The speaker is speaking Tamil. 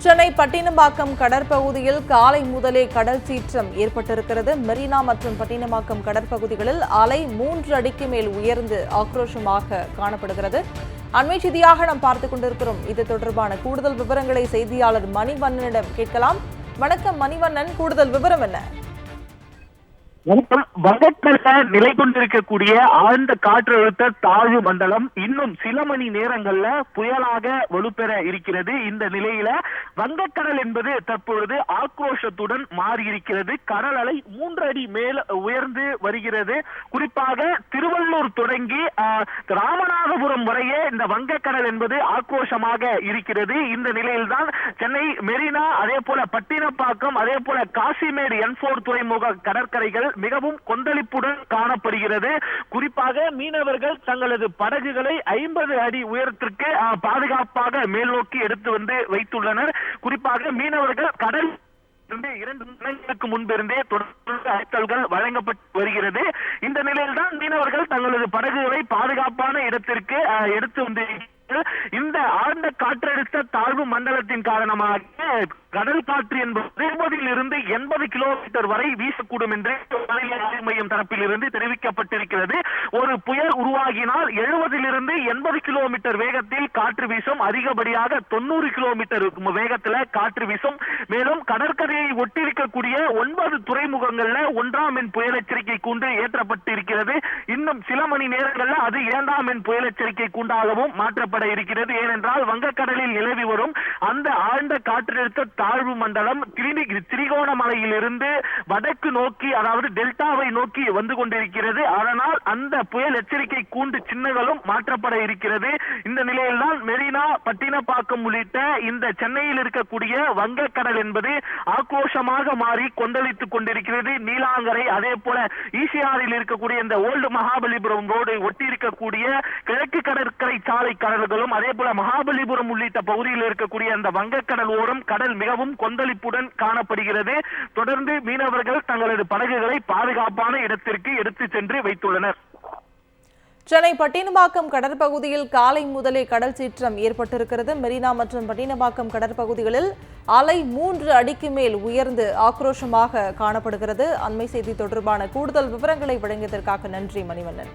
சென்னை பட்டினமாக்கம் கடற்பகுதியில் காலை முதலே கடல் சீற்றம் ஏற்பட்டிருக்கிறது. மெரினா மற்றும் பட்டினமாக்கம் கடற்பகுதிகளில் அலை மூன்று அடிக்கு மேல் உயர்ந்து ஆக்ரோஷமாக காணப்படுகிறது. அண்மை செய்தியாக நாம் பார்த்துக் கொண்டிருக்கிறோம். இது தொடர்பான கூடுதல் விவரங்களை செய்தியாளர் மணிவண்ணனிடம் கேட்கலாம். வணக்கம் மணிவண்ணன். கூடுதல் விவரம் என்ன? வணக்கம் நிலை கொண்டிருக்கக்கூடிய ஆழ்ந்த காற்றழுத்த தாழ்வு மண்டலம் இன்னும் சில மணி நேரங்கள்ல புயலாக வலுப்பெற இருக்கிறது. இந்த நிலையில வங்கக்கடல் என்பது தற்பொழுது ஆக்ரோஷத்துடன் மாறி இருக்கிறது கடல் அலை மூன்று அடி மேல் உயர்ந்து வருகிறது. குறிப்பாக திருவள்ளூர் தொடங்கி ஆஹ், ராமநாதபுரம் வரையே இந்த வங்கக்கடல் என்பது ஆக்ரோஷமாக இருக்கிறது. இந்த நிலையில்தான் சென்னை மெரினா அதே போல பட்டினப்பாக்கம் அதே போல காசிமேடு என்போர் துறைமுக கடற்கரைகள் மிகவும் கொந்தளிப்புடன் காணப்படுகிறது. குறிப்பாக மீனவர்கள் தங்களது படகுகளை ஐம்பது அடி உயரத்திற்கு பாதுகாப்பாக மேல் நோக்கி எடுத்து வந்து வைத்துள்ளனர். குறிப்பாக மீனவர்கள் கடல் இருந்து இரண்டு தினங்களுக்கு முன்பிருந்தே தொடர்ந்து அழைத்தல்கள் வழங்கப்பட்டு வருகிறது. இந்த நிலையில்தான் மீனவர்கள் தங்களது படகுகளை பாதுகாப்பான இடத்திற்கு எடுத்து வந்து இந்த ஆழ்ந்த காற்றழுத்த தாழ்வு மண்டலத்தின் காரணமாக கடல் காற்று என்பது இருபதில் இருந்து எண்பது கிலோமீட்டர் வரை வீசக்கூடும் என்று வானிலை ஆய்வு மையம் தரப்பில் இருந்து தெரிவிக்கப்பட்டிருக்கிறது. ஒரு புயல் உருவாகினால் எழுபதிலிருந்து எண்பது கிலோமீட்டர் வேகத்தில் காற்று வீசும். அதிகப்படியாக தொண்ணூறு கிலோமீட்டர் வேகத்தில் காற்று வீசும். மேலும் கடற்கரையை ஒட்டியிருக்கக்கூடிய ஒன்பது துறைமுகங்கள்ல ஒன்றாம் எண் புயல் எச்சரிக்கை கூண்டு ஏற்றப்பட்டிருக்கிறது. இன்னும் சில மணி நேரங்கள்ல அது இரண்டாம் எண் புயல் எச்சரிக்கை கூண்டாகவும் மாற்றப்பட இருக்கிறது. ஏனென்றால் வங்கக்கடலில் நிலவி வரும் அந்த ஆழ்ந்த காற்றழுத்த தாழ்வு மண்டலம் திரிகோணமலையிலிருந்து வடக்கு நோக்கி அதாவது டெல்டாவை நோக்கி வந்து கொண்டிருக்கிறது. அதனால் அந்த புயல் எச்சரிக்கை கூண்டு சின்னங்களும் மாற்றப்பட இருக்கிறது. இந்த நிலையில்தான் மெரினா பட்டினப்பாக்கம் உள்ளிட்ட இந்த சென்னையில் இருக்கக்கூடிய வங்கக்கடல் என்பது ஆக்ரோஷமாக மாறி கொந்தளித்துக் கொண்டிருக்கிறது. நீலாங்கரை அதே போல ஈசிஆரில் இருக்கக்கூடிய இந்த ஓல்டு மகாபலிபுரம் ரோடு ஒட்டி இருக்கக்கூடிய கிழக்கு கடற்கரை சாலை கடல்களும் அதே போல மகாபலிபுரம் உள்ளிட்ட பகுதியில் இருக்கக்கூடிய அந்த வங்கக்கடல் ஓரம் கடல் மிகவும் கொந்தளிப்புடன் காணப்படுகிறது. தொடர்ந்து மீனவர்கள் தங்களது படகுகளை பாதுகாப்பான இடத்திற்கு எடுத்து சென்று வைத்துள்ளனர். சென்னை பட்டினப்பாக்கம் கடற்பகுதியில் காலை முதலே கடல் சீற்றம் ஏற்பட்டிருக்கிறது. மெரினா மற்றும் பட்டினப்பாக்கம் கடற்பகுதிகளில் அலை மூன்று அடிக்கு மேல் உயர்ந்து ஆக்ரோஷமாக காணப்படுகிறது. அண்மை செய்தி தொடர்பான கூடுதல் விவரங்களை வழங்கியதற்காக நன்றி மணிவண்ணன்.